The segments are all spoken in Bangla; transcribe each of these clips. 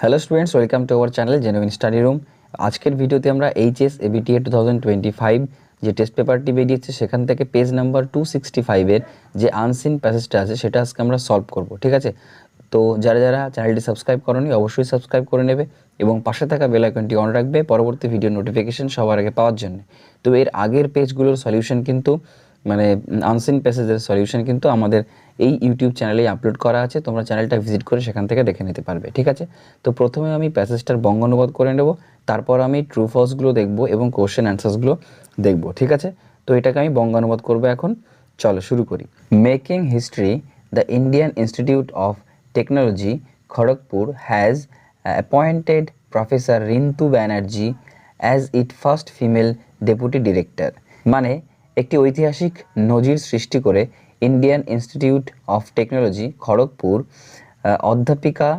Hello students welcome to our channel genuine study room আজকের ভিডিওতে আমরা HS ABTA two thousand twenty five যে টেস্ট পেপারটি বেরিয়েছে, সেখান থেকে পেজ নাম্বার টু সিক্সটি ফাইভের যে আনসিন প্যাসেজটা আছে, সেটা আজকে আমরা সলভ করব, ঠিক আছে? তো যারা যারা চ্যানেলটি সাবস্ক্রাইব করনি, অবশ্যই সাবস্ক্রাইব করে নেবে এবং পাশে থাকা বেল আইকনটি অন রাখবে পরবর্তী ভিডিও নোটিফিকেশন সবার আগে পাওয়ার জন্য। তো এর আগের পেজগুলোর সলিউশন কিন্তু মানে আনসিন প্যাসেজের সলিউশন কিন্তু আমাদের এই ইউটিউব চ্যানেলেই আপলোড করা আছে। তোমরা চ্যানেলটা ভিজিট করে সেখান থেকে দেখে নিতে পারবে, ঠিক আছে? তো প্রথমে আমি প্যাসেজটার বঙ্গ অনুবাদ করে নেব, তারপর আমি ট্রু ফলসগুলো দেখব এবং কোশ্চেন অ্যান্সার্সগুলো দেখব, ঠিক আছে? তো এটাকে আমি বঙ্গ অনুবাদ করব এখন। চলো শুরু করি। Making history the Indian Institute of Technology Kharagpur has appointed professor Rintu Banerjee as it first female deputy director মানে একটি ঐতিহাসিক নজির সৃষ্টি করে Indian Institute of Technology, Kharagpur অধ্যাপিকা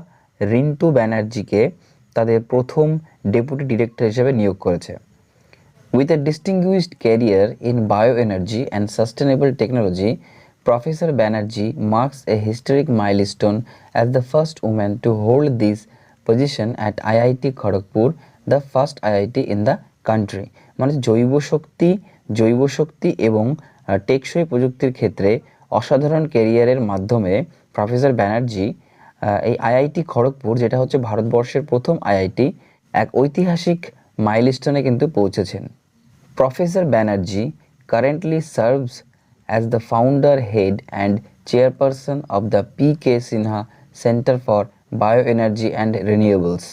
রিন্টু ব্যানার্জিকে তাদের প্রথম ডেপুটি ডিরেক্টর হিসেবে নিয়োগ করেছে। With a distinguished career in bio energy and sustainable technology professor Banerjee marks a historic milestone as the first woman to hold this position at IIT Kharagpur the first IIT in the country মানে জৈব শক্তি জৈব শক্তি এবং টেকসই প্রযুক্তির ক্ষেত্রে অসাধারণ ক্যারিয়ারের মাধ্যমে প্রফেসর ব্যানার্জি এই আইআইটি খড়গপুর যেটা হচ্ছে ভারতবর্ষের প্রথম আইআইটি এক ঐতিহাসিক মাইলস্টোনে কিন্তু পৌঁছেছেন Professor Banerjee currently serves as the founder, head, and chairperson of the P.K. Sinha Center for Bioenergy and Renewables.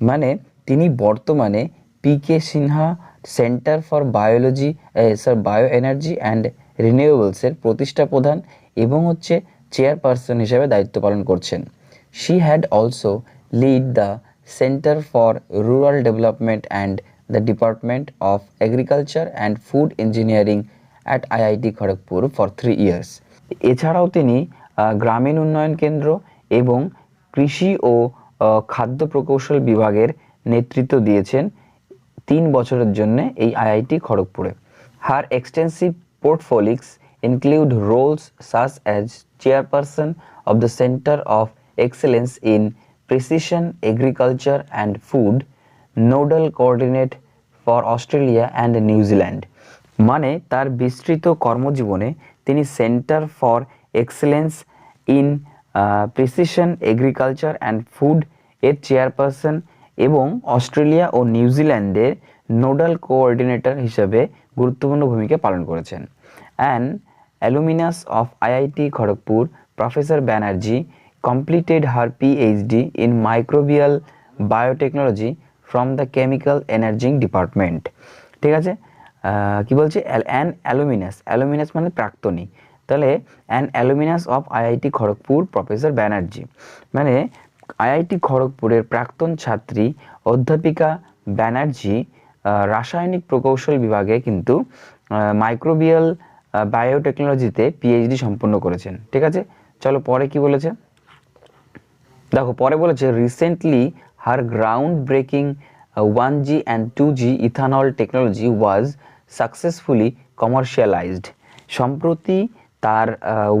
মানে তিনি বর্তমানে P K Sinha centre for biology sir bio energy and রিনিউয়েবলসের প্রতিষ্ঠা প্রধান এবং হচ্ছে চেয়ারপারসন হিসেবে দায়িত্ব পালন করছেন। She had also lead the centre for rural development and the department of agriculture and food engineering at IIT Kharagpur for three years এছাড়াও তিনি গ্রামীণ উন্নয়ন কেন্দ্র এবং কৃষি ও খাদ্য প্রকৌশল বিভাগের নেতৃত্ব দিয়েছেন। তিন বছরের জন্য এই IIT খড়গপুরে। Her extensive portfolios include roles such as chairperson of the centre of excellence in precision agriculture and food nodal coordinate for Australia and New Zealand মানে তার বিস্তৃত কর্মজীবনে তিনি centre for excellence in precision agriculture and food এর চেয়ারপারসন এবং অস্ট্রেলিয়া ও নিউজিল্যান্ডের নোডাল কোঅর্ডিনেটর হিসেবে গুরুত্বপূর্ণ ভূমিকা পালন করেছেন। And alumnus of IIT Kharagpur, professor Banerjee completed her PhD in microbial biotechnology from the chemical energy department ঠিক আছে? কি বলছে? অ্যান অ্যালুমিনাস। অ্যালুমিনাস মানে প্রাক্তনী। তাহলে an alumnus of IIT Kharagpur, professor Banerjee. মানে আইআইটি খড়গপুরের প্রাক্তন ছাত্রী অধ্যাপিকা ব্যানার্জি রাসায়নিক প্রকৌশল বিভাগে কিন্তু মাইক্রোবিয়াল বায়োটেকনোলজিতে পিএইচডি সম্পন্ন করেছেন। ঠিক আছে? চলো পরে কি বলেছে? দেখো, পরে বলেছে recently her ground breaking one G and two G ethanol technology was successfully commercialised সম্প্রতি তার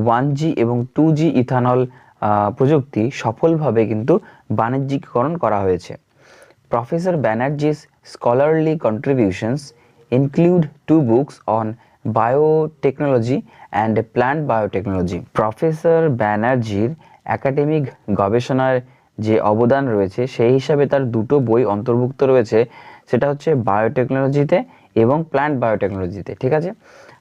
ওয়ান জি এবং টু জি ইথানল প্রযুক্তি সফলভাবে কিন্তু বাণিজ্যিকরণ করা হয়েছে। Professor Banerjee's scholarly contributions include two books on biotechnology and plant biotechnology professor ব্যানার্জির একাডেমিক গবেষণার যে অবদান রয়েছে, সেই হিসাবে তার দুটো বই অন্তর্ভুক্ত রয়েছে। সেটা হচ্ছে বায়োটেকনোলজিতে এবং প্ল্যান্ট বায়োটেকনোলজিতে ঠিক আছে?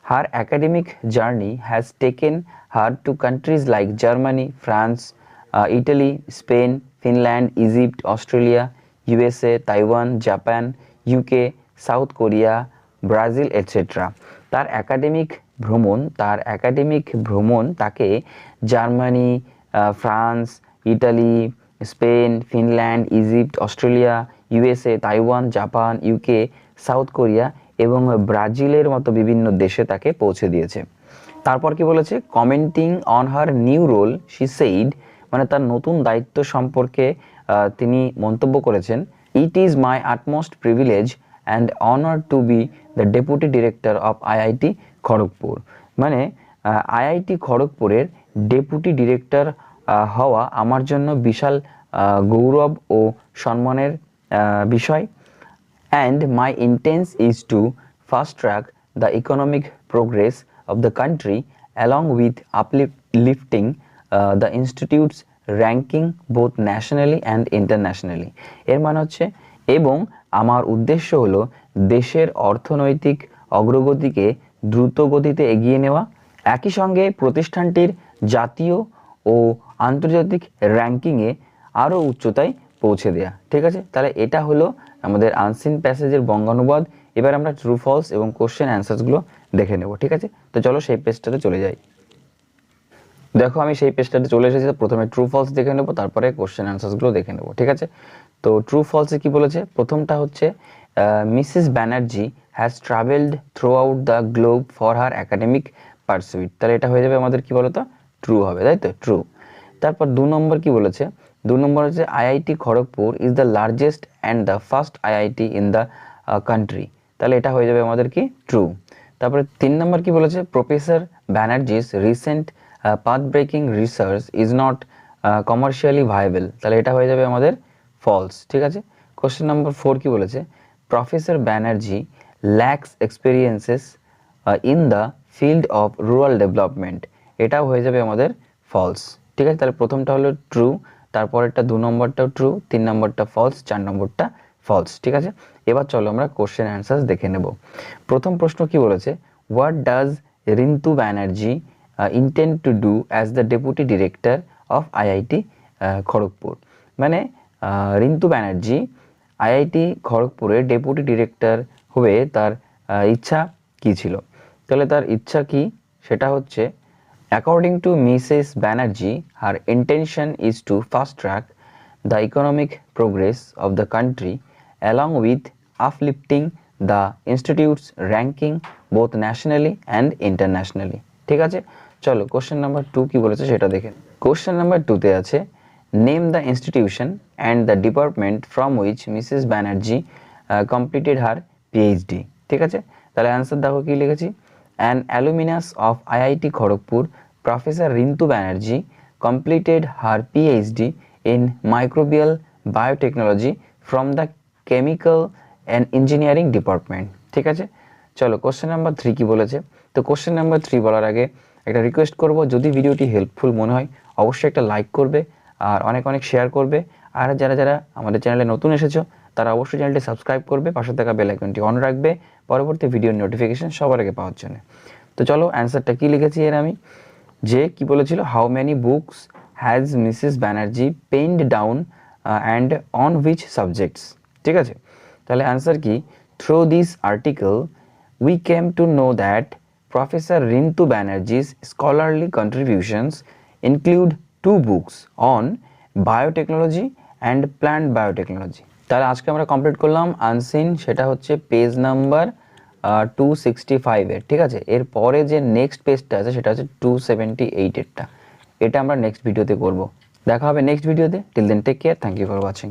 Her academic journey has taken her to countries like Germany France Italy Spain Finland Egypt Australia USA Taiwan Japan UK South Korea Brazil etcetera তার একাডেমিক ভ্রমণ, তার একাডেমিক ভ্রমণ তাকে Germany France Italy Spain Finland Egypt Australia USA Taiwan Japan UK South Korea এবং ব্রাজিলের মতো বিভিন্ন দেশে তাকে পৌঁছে দিয়েছে। তারপর কি বলেছে? Commenting on her new role she said মানে তার নতুন দায়িত্ব সম্পর্কে তিনি মন্তব্য করেছেন it is my utmost privilege and honour to be the deputy director of IIT Kharagpur মানে আইআইটি খড়গপুরের ডেপুটি ডিরেক্টর হওয়া আমার জন্য বিশাল গৌরব ও সম্মানের বিষয়। And my intent is to fast track the economic progress of the country along with uplifting uh, the institute's ranking both nationally and internationally এর মানে হচ্ছে এবং আমার উদ্দেশ্য হলো দেশের অর্থনৈতিক অগ্রগতিকে দ্রুত গতিতে এগিয়ে নেওয়া একই সঙ্গে প্রতিষ্ঠানটির জাতীয় ও আন্তর্জাতিক র্যাঙ্কিংয়ে আরও উচ্চতায় পৌঁছে দেয়া, ঠিক আছে? তাহলে এটা হলো আমাদের আনসিন প্যাসেজের বঙ্গানুবাদ। এবার আমরা ট্রু ফলস এবং কোশ্চেন অ্যান্সার্সগুলো দেখে নেব, ঠিক আছে? তো চলো সেই পেজটাতে চলে যাই। দেখো, আমি সেই পেজটাতে চলে এসেছি প্রথমে ট্রু ফলস দেখে নেব, তারপরে কোশ্চেন অ্যান্সার্সগুলো দেখে নেব, ঠিক আছে? তো ট্রু ফলসে কি বলেছে? প্রথমটা হচ্ছে Mrs Banerjee has travelled throughout the globe for her academic pursuit তাহলে এটা হয়ে যাবে আমাদের কি বলতো? ট্রু হবে, তাই তো? ট্রু তারপর দু নম্বর কি বলেছে? দু নম্বর হচ্ছে IIT Kharagpur is the largest and the first IIT in the country তাহলে এটা হয়ে যাবে আমাদের কি? ট্রু তারপরে তিন নম্বর কি বলেছে? Professor Banerjee's recent path breaking research is not commercially viable তাহলে এটা হয়ে যাবে আমাদের ফলস ঠিক আছে? কোশ্চেন নাম্বার ফোর কি বলেছে? Professor Banerjee lacks experiences in the field of rural development এটাও হয়ে যাবে আমাদের ফলস ঠিক আছে? তাহলে প্রথমটা হলো ট্রু তারপরেরটা দু নম্বরটাও ট্রু তিন নম্বরটা ফলস চার নম্বরটা ফলস ঠিক আছে? এবার চলো আমরা কোশ্চেন অ্যান্সার্স দেখে নেব। প্রথম প্রশ্ন কি বলেছে? What does Rintu Banerjee intend to do as the deputy director of IIT Kharagpur মানে রিন্তু ব্যানার্জি আইআইটি খড়গপুরের ডেপুটি ডিরেক্টর হয়ে তার ইচ্ছা কী ছিল? তাহলে তার ইচ্ছা কি? সেটা হচ্ছে according to Mrs Banerjee her intention is to fast track the economic progress of the country, along with uplifting the institute's ranking both nationally and internationally. ঠিক আছে? চলো কোশ্চেন নাম্বার টু কি বলেছে সেটা দেখে কোশ্চেন নাম্বার টুতে আছে name the institution and the department from which Mrs Banerjee completed her PhD ঠিক আছে? তাহলে অ্যান্সার দেখো কি লিখেছি? An alumnus of IIT Kharagpur, professor Rintu Banerjee completed her PhD in microbial biotechnology from the chemical and engineering department ঠিক আছে? চলো, কোশ্চেন নাম্বার থ্রি কি বলেছে? তো কোশ্চেন নাম্বার থ্রি বলার আগে একটা রিকোয়েস্ট করব, যদি ভিডিওটি হেল্পফুল মনে হয়, অবশ্যই একটা লাইক করবে আর অনেক অনেক শেয়ার করবে। আর যারা যারা আমাদের চ্যানেলে নতুন এসেছ তারা অবশ্যই চ্যানেলটি সাবস্ক্রাইব করবে, পাশে থাকা বেল আইকনটি অন রাখবে, পরবর্তী ভিডিওর নোটিফিকেশন সবার আগে পাওয়ার জন্য। তো চলো অ্যান্সারটা কি লিখেছি এর আমি? যে কি বলেছিল how many books has Mrs Banerjee penned down and on which subjects ঠিক আছে? তাহলে অ্যান্সার কি? Through this article we came to know that professor Rintu Banerjee's scholarly contributions include two books on biotechnology and plant biotechnology তাহলে আজকে আমরা কমপ্লিট করলাম আনসিন সেটা হচ্ছে পেজ নাম্বার টু সিক্সটি ফাইভের ঠিক আছে? এরপরে যে নেক্সট পেজটা আছে, সেটা হচ্ছে টু সেভেন্টি এইটেরটা এটা আমরা নেক্সট ভিডিওতে করব। দেখা হবে নেক্সট ভিডিওতে till then take care thank you for watching